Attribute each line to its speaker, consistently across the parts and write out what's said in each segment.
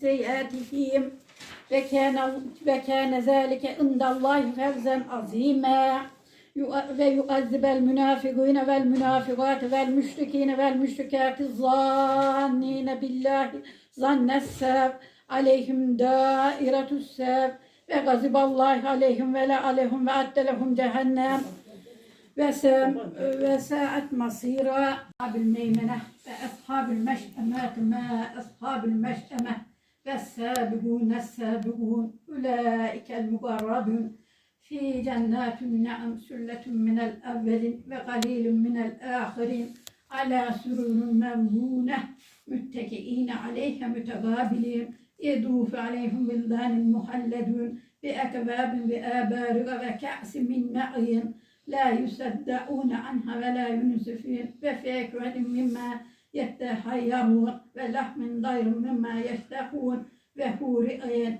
Speaker 1: seyyatihim ve kâne ve kâne zâlike indallahi fevzen azîme ve yuazzibel münafıkîne vel münafıkâti vel müşrikîne vel müşrikâti zannîne billahi zannessev aleyhim dâiretüssev ve gaziballahi aleyhim ve le aleyhum ve addelehum cehennem ve se ve saat masira abil meymene ve ashabul meş'emet ma ashabul meş'emet والسابقون السابقون أولئك المقربون. في جنات النعم سلة من الأولين وقليل من الآخرين. على سرر موضونة متكئين عليها متقابلين. يدوف عليهم ولدان محلدون بأكواب وآبارق وكأس من معين. لا يصدعون عنها ولا ينزفون. وفاكهة مما يتحيرون ولحم غير مما يشتهون. وحور عين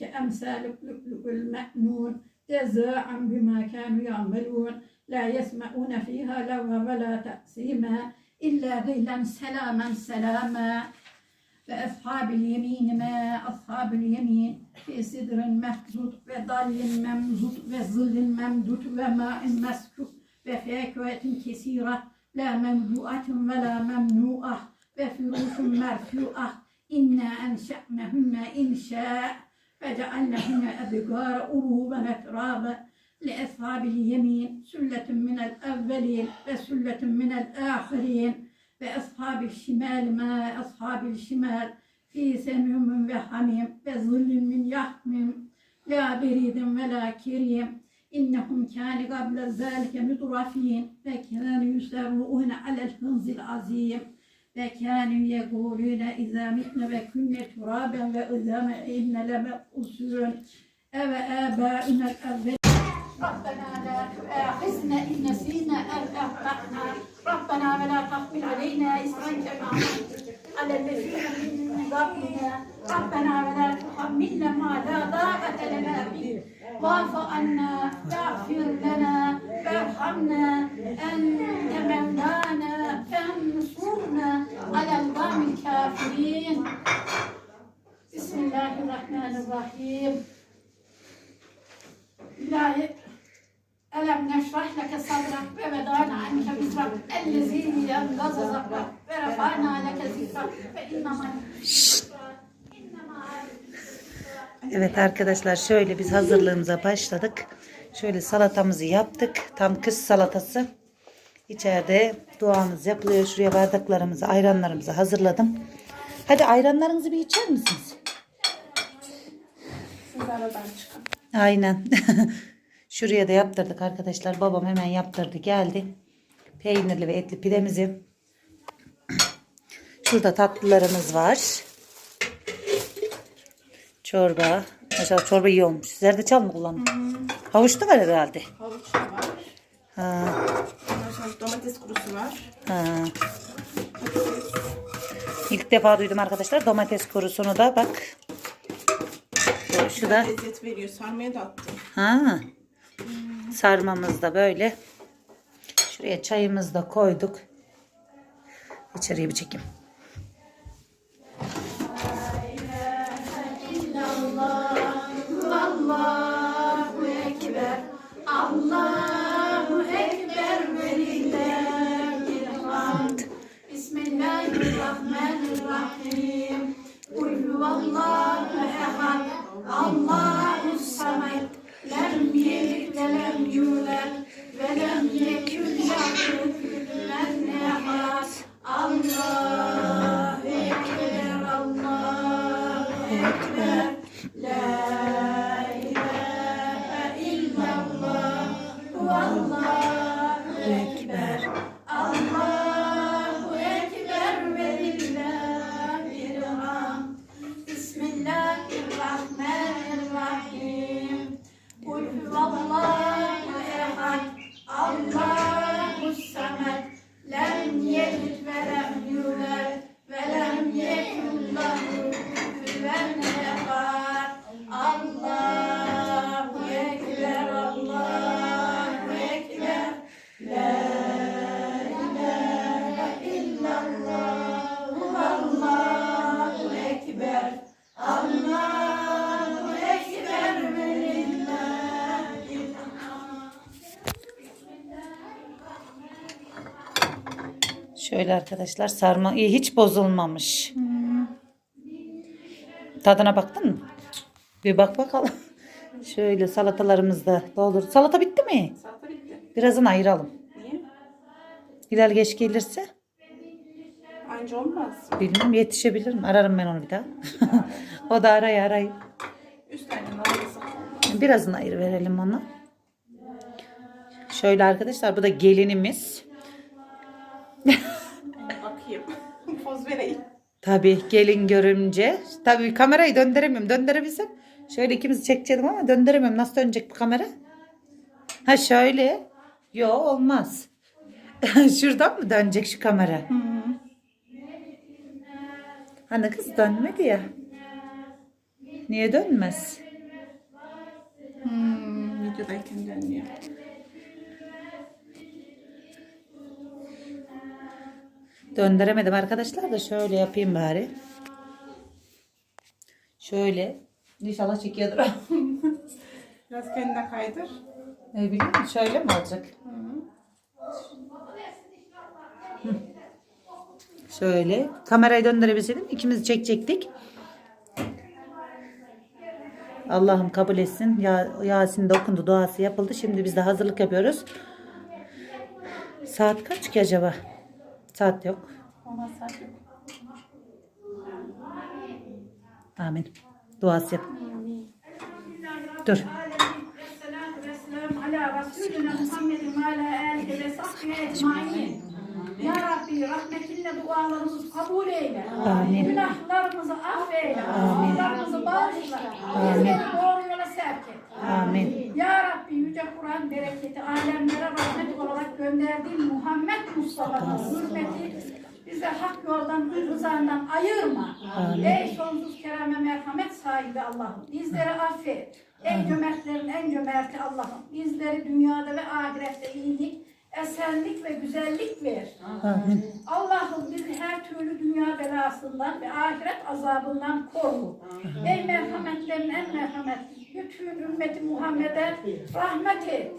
Speaker 1: كأمثال اللؤلؤ المأنون جزاء بما كانوا يعملون. لا يسمعون فيها لغوا ولا تأثيما إلا قيلا سلاما سلاما. فأصحاب اليمين ما أصحاب اليمين. في سدر مخضود وظل ممزود وظل ممدود وماء مسكوب وفاكهة كثيرة لا ممنوعة ولا ممنوعة. وفروش مرفوعة. إنا أنشأنهن إنشاء فجعلنهن أبكار أروبا أترابا. لأصحاب اليمين سلة من الأولين وسلة من الآخرين. وأصحاب الشمال ما أصحاب الشمال. في سموم وحميم وظل من يحميم لا بريد ولا كريم. إنهم كانوا قبل ذلك مترفين. وكانوا يسرعون على الحنز العظيم وكانوا يقولون إذا متنا وكنا ترابا وإذا إنا لمبعوثون أو آباؤنا الأولين ربنا لا تؤاخذنا إن نسينا أو أخطأنا ربنا ولا تحمل علينا إصرا كما حملت على الذين من قبلنا ربنا ولا تحملنا ما لا طاقة لنا به واعف عنا واغفر لنا وارحمنا أنت Bismillahirrahmanirrahim. İlahi Elem neşrah leke sadrak ve vedana anke misrak ellezini yengaza zakrak ve refana leke zikrak ve innama
Speaker 2: Evet arkadaşlar şöyle biz hazırlığımıza başladık. Şöyle salatamızı yaptık. Tam kış salatası. İçeride duamız yapılıyor. Şuraya bardaklarımızı, ayranlarımızı hazırladım. Hadi ayranlarınızı bir içer misiniz?
Speaker 3: Aradan çıkın.
Speaker 2: Aynen. Şuraya da yaptırdık arkadaşlar. Babam hemen yaptırdı geldi. Peynirli ve etli pidemizi. Şurada tatlılarımız var. Çorba. Maşallah çorba iyi olmuş. Zerdeçal mı kullandın? Havuçlu var herhalde.
Speaker 3: Havuç da var.
Speaker 2: Ha,
Speaker 3: sonra domates kurusu var.
Speaker 2: ha. İlk defa duydum arkadaşlar. Domates kurusunu da bak. Şu da
Speaker 3: Lezzet veriyor. Sarmaya da attım.
Speaker 2: Ha. Sarmamız da böyle. Şuraya çayımızı da koyduk. İçeriye bir çekeyim. Şöyle arkadaşlar sarma iyi hiç bozulmamış. Tadına baktın mı? Bir bak bakalım. Şöyle salatalarımız da doldur. Salata bitti mi?
Speaker 3: Salata bitti.
Speaker 2: Birazını ayıralım.
Speaker 3: Niye?
Speaker 2: Hilal geç gelirse
Speaker 3: Anca olmaz.
Speaker 2: bilmem yetişebilir mi? Ararım ben onu bir daha. o da.
Speaker 3: Üstten alırsa.
Speaker 2: Birazını ayır verelim ona. Şöyle arkadaşlar bu da gelinimiz.
Speaker 3: Poz vereyim.
Speaker 2: Tabii gelin görünce. Tabii kamerayı döndüremiyorum. Döndürebilsem şöyle ikimizi çekeceğim ama döndüremiyorum. Nasıl dönecek bu kamera? Ha şöyle. Yo olmaz. Şuradan mı dönecek şu kamera? Hani kız dönmedi ya. Niye dönmez?
Speaker 3: Hmm, videodayken dönüyor.
Speaker 2: Döndüremedim arkadaşlar da şöyle yapayım bari. Şöyle. İnşallah çekiyordur.
Speaker 3: Biraz kendine kaydır.
Speaker 2: ne bileyim şöyle mi olacak? Hı. Şöyle. Kamerayı döndürebilseydim ikimiz çekecektik. Allah'ım kabul etsin. Ya, Yasin de okundu. Duası yapıldı. Şimdi biz de hazırlık yapıyoruz. Saat kaç ki acaba? Saat yok.
Speaker 3: Ona.
Speaker 2: Amin. Duası yap. Dur.
Speaker 1: Ya Rabbi rahmetinle dualarımızı kabul eyle.
Speaker 2: Amin.
Speaker 1: Günahlarımızı affeyle.
Speaker 2: Amin.
Speaker 1: Günahlarımızı bağışla.
Speaker 2: Amin.
Speaker 1: Bizleri doğru yola sevk et.
Speaker 2: Amin.
Speaker 1: Ya Rabbi Yüce Kur'an bereketi alemlere rahmet olarak gönderdiğin Muhammed Mustafa'nın hürmeti bize hak yoldan, rızandan ayırma.
Speaker 2: Amin.
Speaker 1: Ey sonsuz kereme merhamet sahibi Allah'ım. Bizleri affet. Ey cömertlerin en cömerti Allah'ım. Bizleri dünyada ve ahirette iyilik, esenlik ve güzellik ver.
Speaker 2: Amin.
Speaker 1: Allah'ım bizi her türlü dünya belasından ve ahiret azabından koru. Ey merhametlerin en merhametli, bütün ümmeti Muhammed'e rahmet et.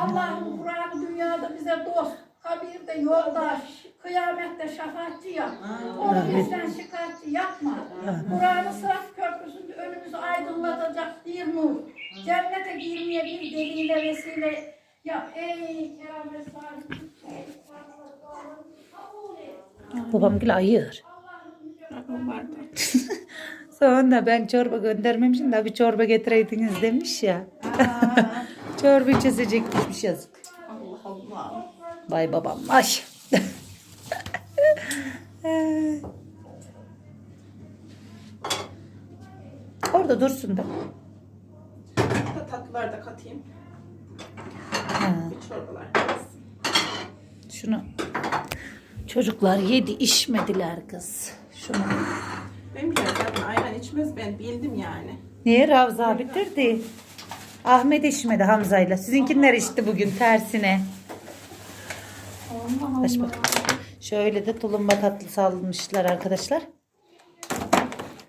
Speaker 1: Allah'ım Kur'an dünyada bize dost, kabirde yoldaş, kıyamette şefaatçi yap. Onu bizden şikayetçi yapma. Kur'an-ı Sırat Köprüsü'nde önümüzü aydınlatacak bir nur. Cennete girmeye bir deliyle vesile yap. Ey keramet sahibi. kabul et.
Speaker 2: Babam gül ayır. Sonra ben çorba göndermemişim de bir çorba getireydiniz demiş ya. çorba içecekmiş yazık.
Speaker 3: Allah Allah.
Speaker 2: Vay babam ay. Orada dursun da.
Speaker 3: Da tatlılar da katayım. Çorbalar kalsın.
Speaker 2: şunu. Çocuklar yedi içmediler kız. Şunu.
Speaker 3: Benim zaten ayran içmez ben bildim yani.
Speaker 2: Niye Ravza bitirdi? Ahmet içmedi Hamza'yla. Sizinkiler içti bugün tersine.
Speaker 3: Allah
Speaker 2: Aç bak. Şöyle de tulumba tatlısı almışlar arkadaşlar.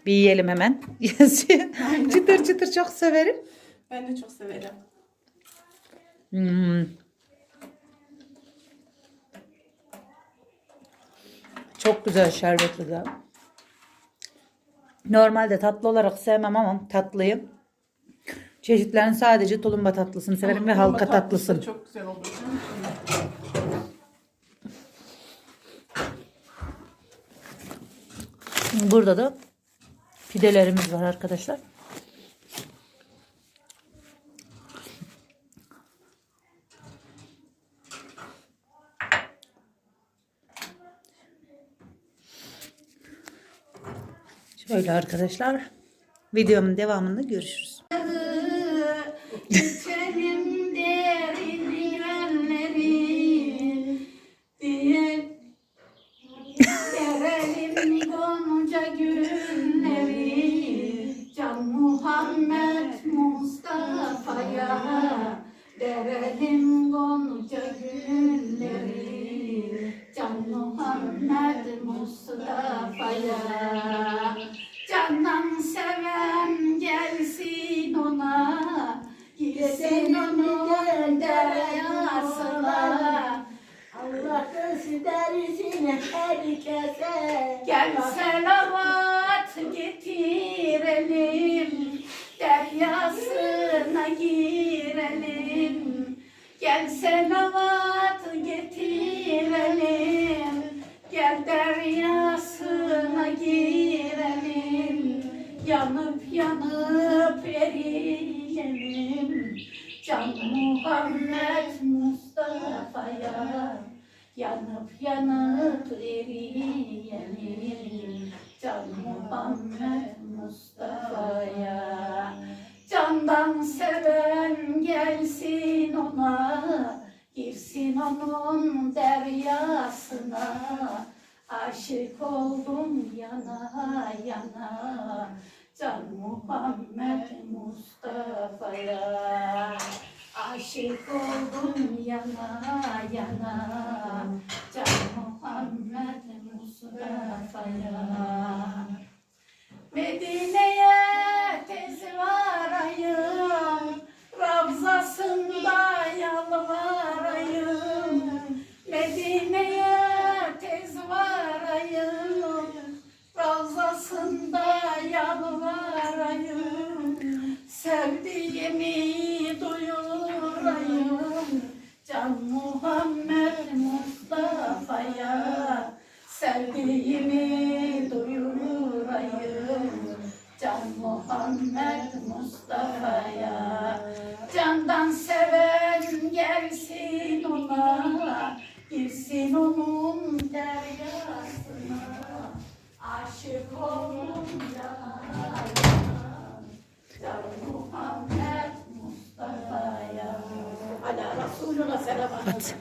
Speaker 2: Bir yiyelim hemen. çıtır çıtır çok severim.
Speaker 3: Ben de çok severim.
Speaker 2: Hmm. Çok güzel şerbetli de. Normalde tatlı olarak sevmem ama tatlıyı. Çeşitlerin sadece tulumba tatlısını severim ve halka
Speaker 3: tatlısı
Speaker 2: tatlısını.
Speaker 3: Çok güzel olur.
Speaker 2: Burada da pidelerimiz var arkadaşlar. Şöyle arkadaşlar. Videomun devamında görüşürüz.
Speaker 1: Verelim gonca gülleri Can Muhammed Mustafa'ya Gel selavat getirelim, gel deryasına girelim. Yanıp yanıp eriyelim, can Muhammed Mustafa'ya. Yanıp yanıp eriyelim Can Muhammed Mustafa'ya Candan seven gelsin ona Girsin onun deryasına. Aşık oldum yana yana Can Muhammed Mustafa'ya. Aşık oldum yana yana Can Muhammed Mustafa'ya. Medine'ye Medine'ye tez varayım Ravzasında yalvarayım Sevdiğimi duyurayım Can Muhammed Mustafa'ya Sevdiğimi duyurayım Can Muhammed Mustafa'ya Candan seven gelsin ona Girsin onun deryasına Aşık oldum yana Can Muhammed Mustafa'ya